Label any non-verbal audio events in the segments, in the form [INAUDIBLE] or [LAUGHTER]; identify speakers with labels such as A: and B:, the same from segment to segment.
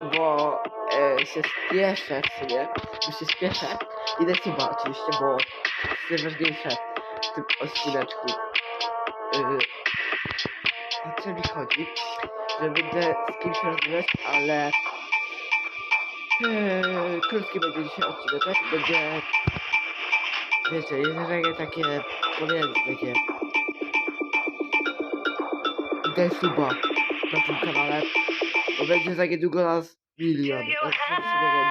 A: bo e, się spieszę w sumie, bo się spieszę. Idę suba oczywiście, bo jest najważniejsze w tym odcineczku. Yy, o co mi chodzi? Że będę z kimś rozmawiać, ale yy, krótki będzie dzisiaj odcinek, będzie wiecie, jest takie powiedzmy takie daj suba na tym kanale, bo będzie za niedługo nas milion, nie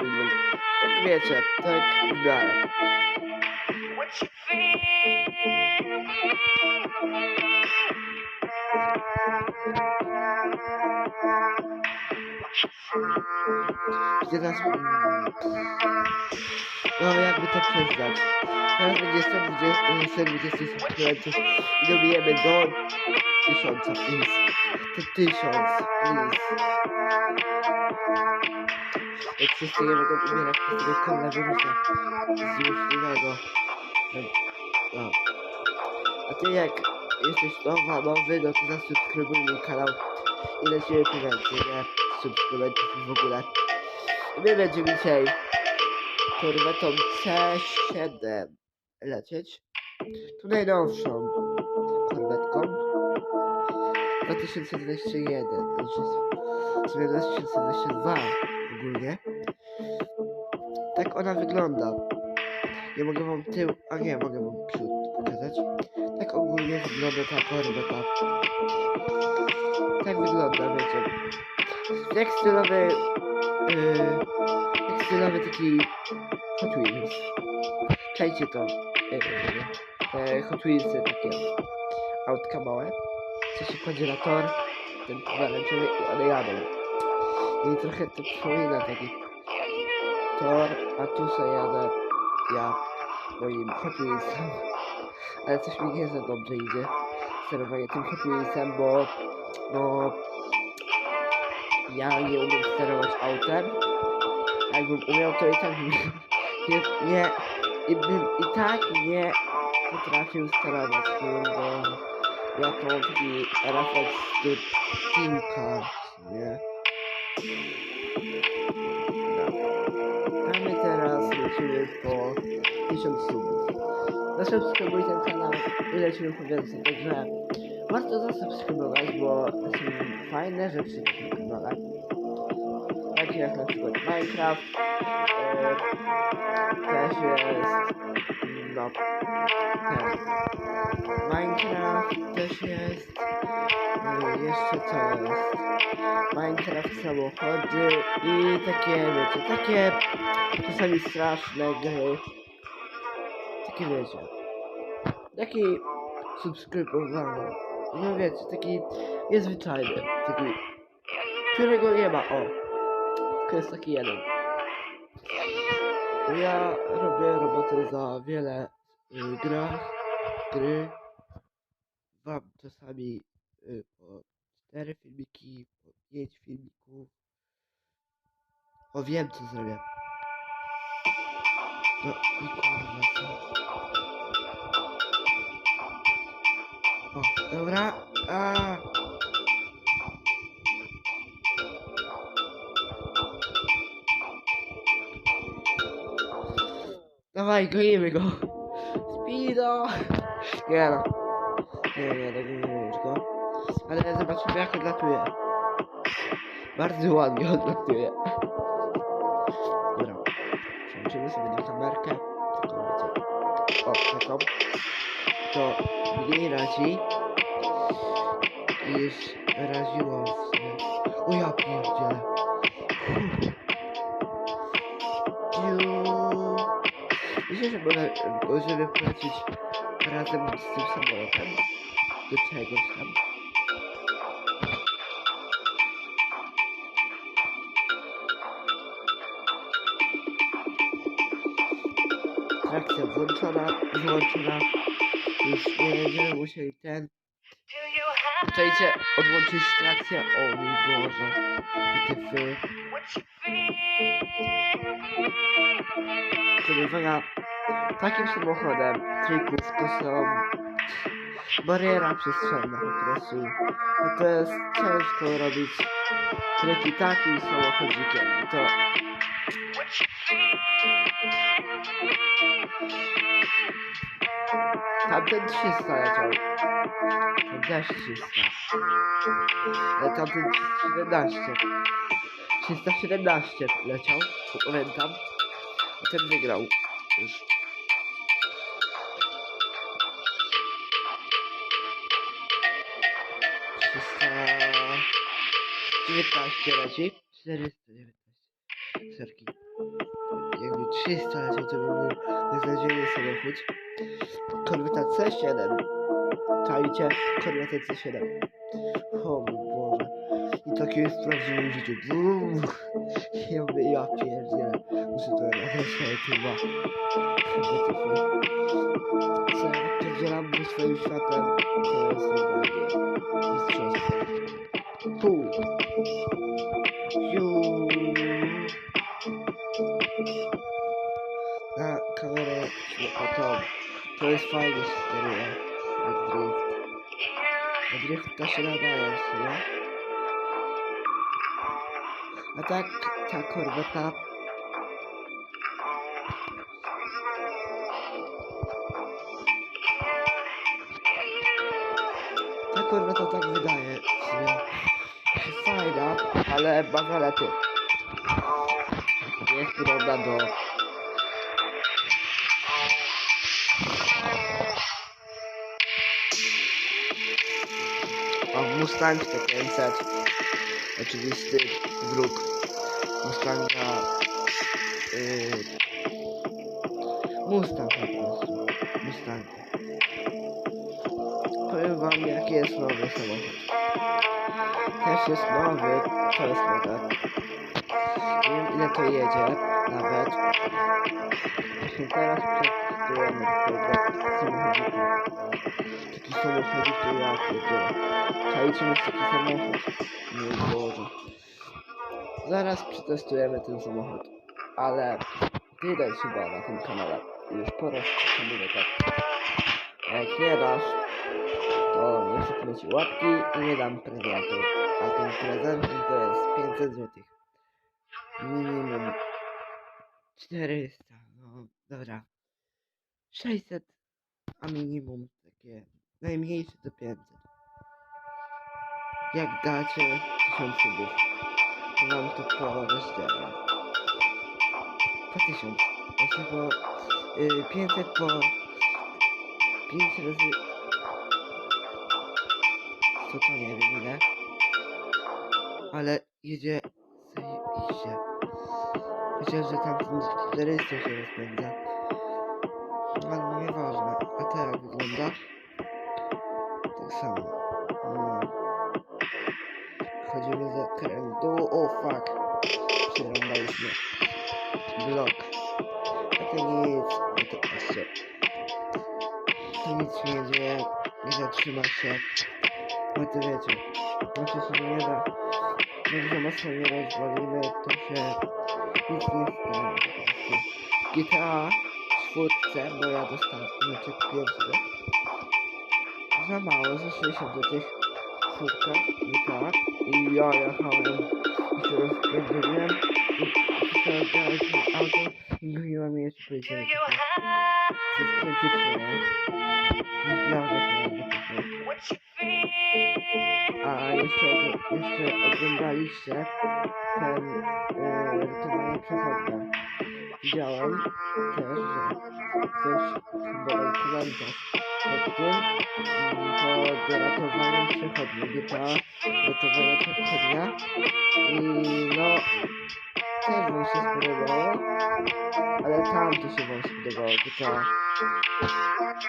A: milion. Jak wiecie, tak w miarę. Nas... No jakby to przyznać. Teraz będzie 120, 120 subskrybentów i dobijemy do 1000, please. 1000, please. Jak wszyscy nie będą umierać z tego koronawirusa złośliwego. No. A ty jak jesteś nowa, nowy, no to zasubskrybuj mój kanał i lecimy po więcej, nie? Subskrybentów i w ogóle. My będziemy dzisiaj korwetą C7 lecieć. Tu najnowszą korwetką. 2021, znaczy w sumie 2022 ogólnie. Tak ona wygląda. Nie mogę wam tył, a nie, mogę wam przód pokazać. Tak ogólnie wygląda ta korweta. Tak wygląda, wiecie. Jak stylowy, yy, jak stylowy taki Hot Wheels. Czajcie to, yy, te Hot Wheelsy takie autka małe. Co się kładzie na tor, ten pomarańczowy i one jadą. I trochę to przypomina taki tor, a tu sobie jadę ja moim Hot Wheelsem. Ale coś mi nie za dobrze idzie sterowanie tym Hot Wheelsem, bo no ja nie umiem sterować autem. Jakbym umiał, to i tak [LAUGHS] nie, nie i bym i tak nie potrafił sterować tym, bo taki refleks do piłka, nie? No. A my teraz lecimy po 1000 subów. Zasubskrybuj ten kanał i lecimy po więcej, także warto zasubskrybować, bo są fajne rzeczy na tym kanale. Takie jak na przykład Minecraft, też jest, no, Minecraft też jest, e, jeszcze co jest, Minecraft samochody i takie, wiecie, takie czasami straszne gry, takie wiecie, taki subskrybowany, no wiecie, taki niezwyczajny, taki, którego nie ma, o, jest taki jeden. Ja robię roboty za wiele y, grach, gry. Wam czasami y, po 4 filmiki, po 5 filmików. O wiem co zrobię. No i kurwa co. O, dobra. A. Dawaj, gonimy go. Speedo. Nie no. Nie, nie, nie wiem go. Ale zobaczymy jak odlatuje. Bardzo ładnie odlatuje. Dobra. Przełączymy sobie na kamerkę. Taką wiecie. O, taką. To mniej razi. Niż raziło w. O ja pierdzielę. Że może, możemy polecieć razem z tym samolotem do czegoś tam. Trakcja włączona, wyłączona. Już nie będziemy musieli ten... Czekajcie, odłączyć trakcję. O mój Boże. Wytyfy. Przebywania takim samochodem trików to są bariera przestrzenna po prostu. Bo to jest ciężko robić treki takim samochodzikiem. I to tamten 300 leciał. Ten też 300. Ale tamten 317. 317 leciał, pamiętam. I ten wygrał. Już. Trzysta... 19 leci. 419. Serki. Jakby 300 leciał, to by był beznadziejny samochód. Korweta C7. Czajcie? Korweta C7. O mój Boże. I takie jest w prawdziwym życiu. Brum. Ja ja pierdzielę. Muszę to nagrać na YouTube'a. Co ja pierdzielam ze swoim światem, to jest normalnie mistrzostwo. Pół. Ju. Na kamerę, o to, to jest fajnie się steruje. Jak drift. A drifta się nadaje sumie. A tak, ta korweta Ta korweta tak wydaje w. Jest fajna, ale ma zalety. Jest podobna do... O, Mustang T500. Oczywisty wróg Mustanga. Yy, Mustang po prostu. Mustang. Powiem wam jaki jest nowy samochód. Też jest nowy, to jest nowe. Nie wiem ile to jedzie, nawet. Teraz przetestujemy tego samochodziku. Taki samochodzik to ja pierdzielę. Czajcie mieć taki samochód. Mój Boże. Zaraz przetestujemy ten samochód. Ale widać chyba na tym kanale. Już po raz mówię tak. Jak nie dasz, to nie przykręci łapki i nie dam prezentu. A ten prezent to jest 500 zł. Minimum 400. No dobra. 600, a minimum takie najmniejsze to 500. Jak dacie 1000 subów, to wam to porozdzielam. Po 1000. Właśnie po y, 500 po 5 razy co to nie wiem ile. Ale jedzie zajebiście. Chociaż, że tam ten 400 się rozpędza. Ale nieważne. A jak wygląda? Tak samo. No. Chodzimy za dół. O fuck. Przerąbaliśmy. Blok. A to nic. No to patrzcie. To nic nie dzieje. Nie zatrzyma się. No to wiecie. Znaczy się nie da. Jak za mocno nie rozwalimy, to się nic nie stanie. GTA czwórce, bo ja dostałem znaczy pierwszy. Za mało, za 60 zł. Czwórka, i tak. I ja jechałem i się rozpędziłem. I grać na auto i goniła mnie jeszcze się jakby takie.
B: what you feel?
A: A jeszcze, jeszcze oglądaliście ten e, ratowanie przechodnia. Widziałem też, że ktoś chyba komentarz pod tym pod ratowaniem przechodnia. GTA ratowanie przechodnia. I no też wam się spodobało, ale tam to się wam spodobało. GTA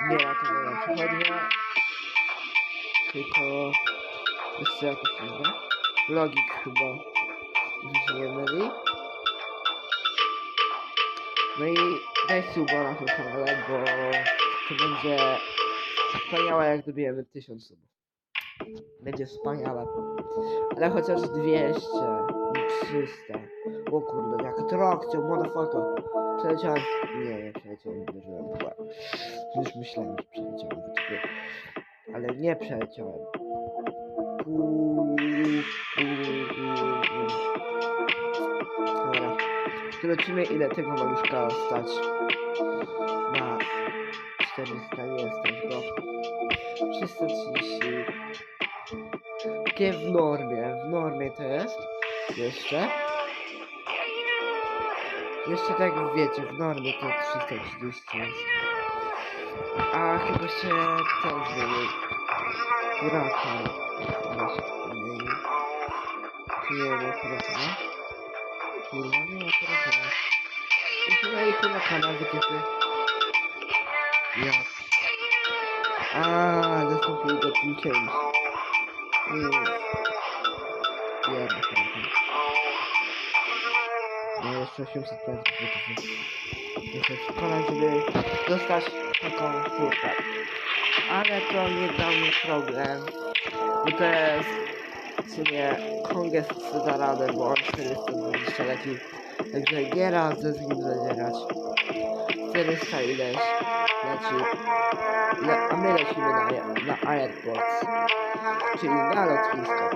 A: nie ratowania przechodnia, tylko jeszcze jakieś inne. Logik chyba, że się nie myli. No i daj suba na tym kanale, bo to będzie wspaniałe jak dobijemy 1000 subów. Będzie wspaniale. Ale chociaż 200, 300. O kurde, jak trakcją, motherfucker. Przeleciałem. Nie, nie przeleciałem, uderzyłem łeb. Już myślałem, że przeleciałem. Ale nie przeleciałem. Uuu, Dobra. Zobaczymy ile tego maluszka stać. Ma 400 nie stać go. 330. Takie w normie. W normie to jest. Jeszcze. Jeszcze tak wiecie, w normie to 330 jest. A chyba się ten zmienił. Hurakan. Chyba się zmienił. Nie ma hurakana? Kurwa, nie ma hurakana. Chyba i hurakana wytypy. Ja. A, zastąpił go tym czymś. Biedny hurakan. No jeszcze 800 metrów wytypy. Muszę przekonać, żeby dostać taką furtę. Ale to nie dla mnie problem. Bo jest w sumie Kongres da radę, bo 420 leci. Także nie radzę z nim zadzierać. 400 ileś leci. Le, a my lecimy na, na airport. Czyli na lotnisko.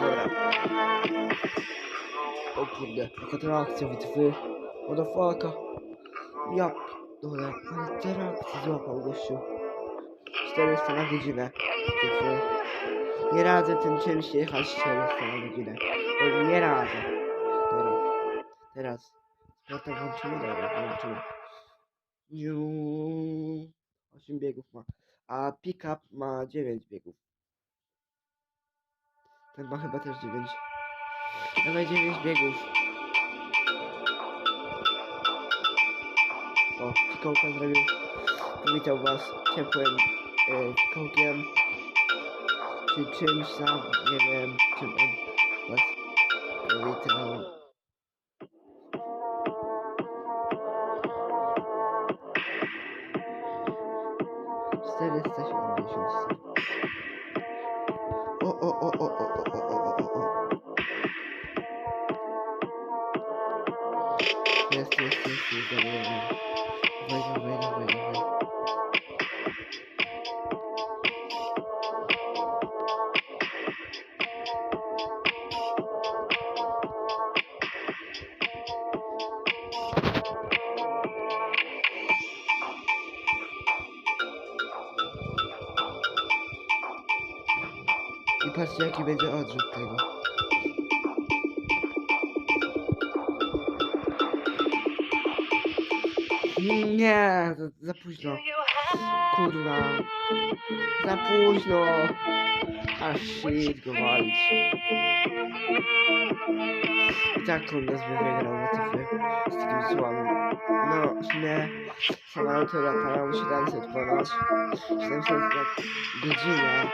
A: Dobra. O kurde, jaka to reakcja wytwy. Motherfucker. Ja dole, ale te reakcje złapał gościu. 400 na godzinę. Nie radzę tym czymś jechać 400 na godzinę. Bo nie radzę. Dobra. Teraz. Sportem włączymy, dobra, włączymy. Niu. 8 biegów ma. A pick-up ma 9 biegów. Ten ma chyba też 9. Dawaj 9 biegów. O, fikołka zrobił. Powitał was ciepłym e, fikołkiem. Czy czymś tam, nie wiem, czym on was powitał. Czterysta siedemdziesiąt. O, o, o, o, o, o, o, o, o, o. Jest, jest, jest, jest, dobra, dobra. Dawaj, dawaj, dawaj, dawaj. I patrzcie jaki będzie odrzut tego. Nie, za, za późno. Kurwa. Za późno. Aż shit go walić. I tak kongres by wygrał na tyfy z takim słabym. No, sumie samoloty latają 700 ponad. 700 na godzinę.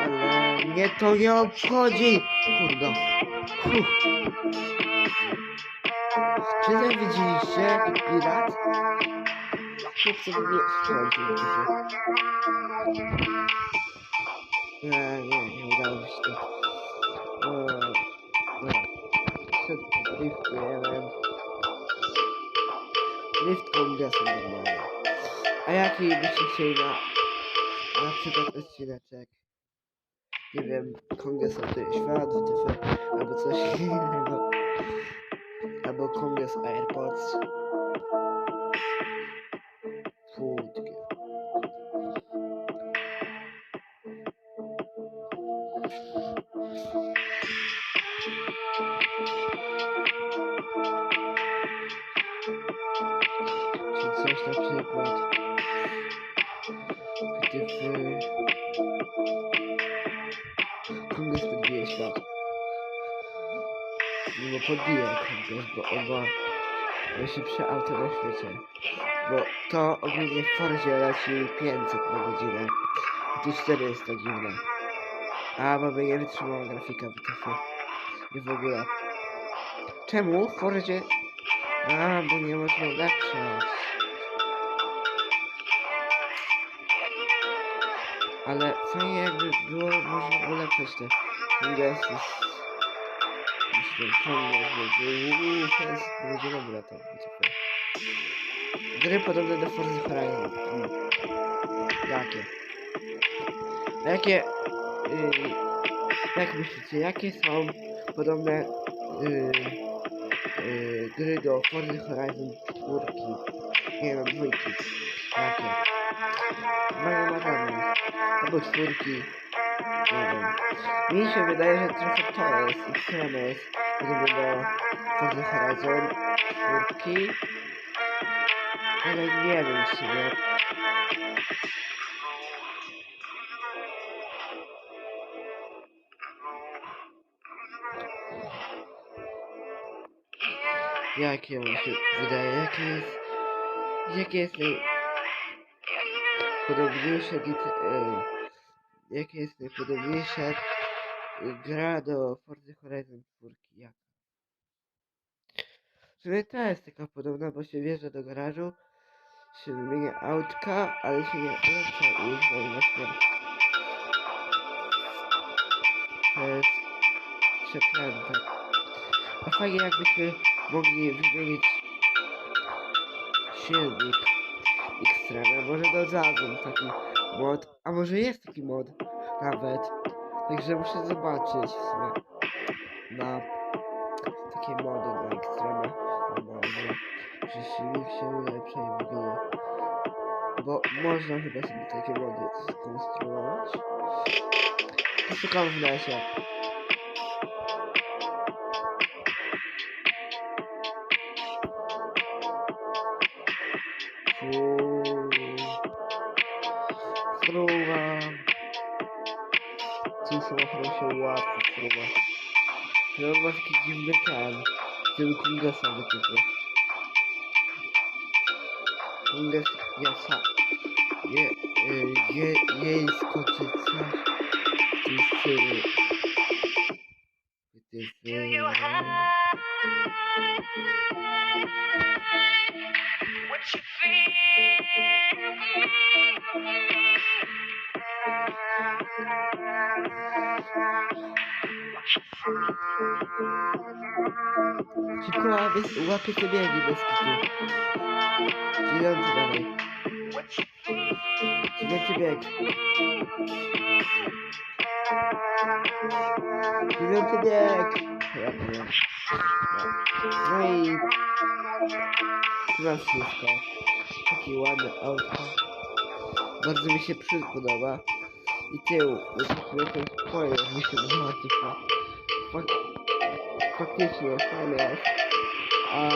A: Ale mnie to nie obchodzi! Kurde. Fuh. Czy wy widzieliście jaki pirat? Chłopcy by mnie wtrącił w życie. Nie, nie, nie udało się to. Eee, No. Przed driftujemy. Drift kongresu normalnie. A jaki byście chcieli na, na przykład odcineczek? Nie wiem, kongres Ratuj Świat, WTF, albo coś innego. Albo kongres AirPods. Czy coś na przykład. WTF. Kongres podbije świat. Nie podbije bo oba najszybsze auto na świecie. Bo to ogólnie w Forzie leci 500 na godzinę. A tu 400 dziwne. A mamy nie wytrzymała grafika WTF. I w ogóle. Czemu w Forzie... A, bo nie można ulepszać. Ale fajnie jakby było można ulepszać te. Ciągle Uuu, teraz będzie dobra to. Gry podobne do Forza Horizon. Mm. Jakie? Jakie... Yy, jak myślicie, jakie są podobne yy, yy, gry do Forza Horizon 4? Nie wiem, dwójki. Jakie? Mario Maradona. Albo czwórki. Nie wiem. Mi się wydaje, że trochę to jest ekstremne jest podobne do Forza Horizon 4. Ale nie wiem w sumie. Jakie on się wydaje, jakie jest... Jakie jest. E, jakie jest najpodobniejsza gra do Forza Horizon 4? Jaka? W sumie ta jest taka podobna, bo się wjeżdża do garażu, się wymienia autka, ale się nie ulepsza i jest śmierć. To jest przeklęte. A fajnie jakbyśmy mogli wymienić silnik Xtreme, może dodadzą taki mod, a może jest taki mod nawet, także muszę zobaczyć w na takie mody na Xtreme, normalnie, że silnik się ulepsza i w ogóle, bo można chyba sobie takie mody skonstruować. Poszukam w lesie. que pelo
B: do
A: tipo.
B: Congregação. What you feel?
A: Szybko łapie, łapie te biegi bez. Dziewiąty
B: feel
A: Dziewiąty bieg. Dziewiąty bieg. No i chyba wszystko. Taki ładny auto. Bardzo mi się przypodoba. I tył. Jesteśmy ten spoiler mi się podoba tylko. Fak faktycznie fajny jest. A